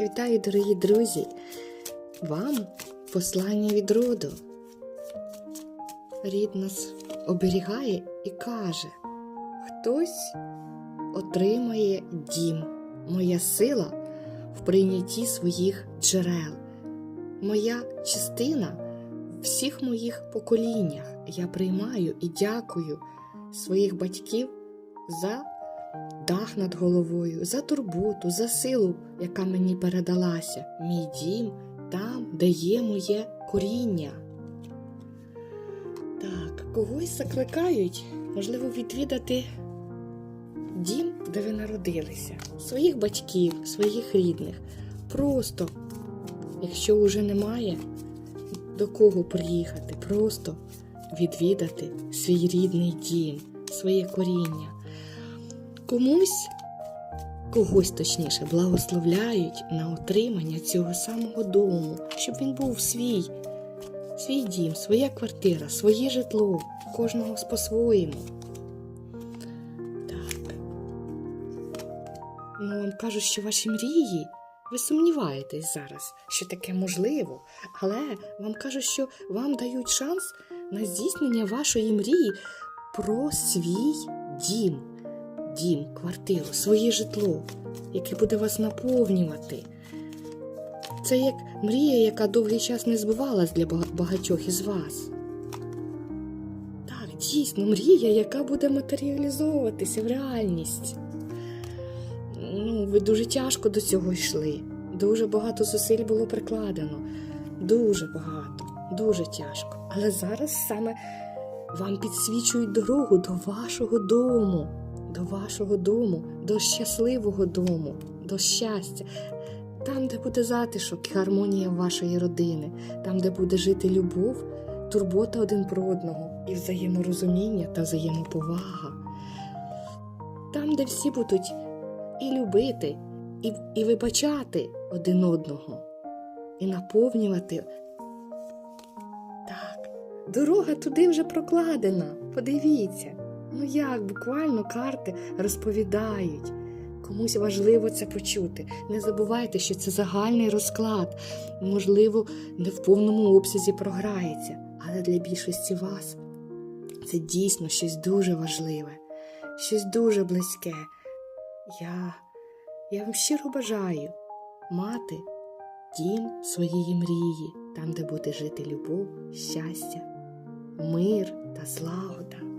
Вітаю, дорогі друзі! Вам послання від роду. Рід нас оберігає і каже: хтось отримає дім, моя сила в прийнятті своїх джерел, моя частина в всіх моїх поколіннях. Я приймаю і дякую своїх батьків за дах над головою, за турботу, за силу, яка мені передалася. Мій дім там, де є моє коріння. Так, когось закликають, можливо, відвідати дім, де ви народилися, своїх батьків, своїх рідних. Просто, якщо вже немає до кого приїхати, просто відвідати свій рідний дім, своє коріння. Комусь, когось точніше, благословляють на отримання цього самого дому, щоб він був свій, свій дім, своя квартира, своє житло, кожного по-своєму. Так. Ну, вам кажуть, що ваші мрії, ви сумніваєтесь зараз, що таке можливо, але вам кажуть, що вам дають шанс на здійснення вашої мрії про свій дім дім, квартиру, своє житло, яке буде вас наповнювати. Це як мрія, яка довгий час не збувалась для багатьох із вас. Так, дійсно, мрія, яка буде матеріалізовуватися в реальність. Ну, ви дуже тяжко до цього йшли. Дуже багато зусиль було прикладено. Дуже багато, дуже тяжко. Але зараз саме вам підсвічують дорогу до вашого дому до вашого дому, до щасливого дому, до щастя, там, де буде затишок і гармонія вашої родини, там, де буде жити любов, турбота один про одного, і взаєморозуміння та взаємоповага. Там, де всі будуть і любити, і, і вибачати один одного, і наповнювати. Так, дорога туди вже прокладена. Подивіться. Ну як буквально карти розповідають. Комусь важливо це почути. Не забувайте, що це загальний розклад. Можливо, не в повному обсязі програється, але для більшості вас це дійсно щось дуже важливе, щось дуже близьке. Я, я вам щиро бажаю мати дім своєї мрії, там, де буде жити любов, щастя, мир та злагода.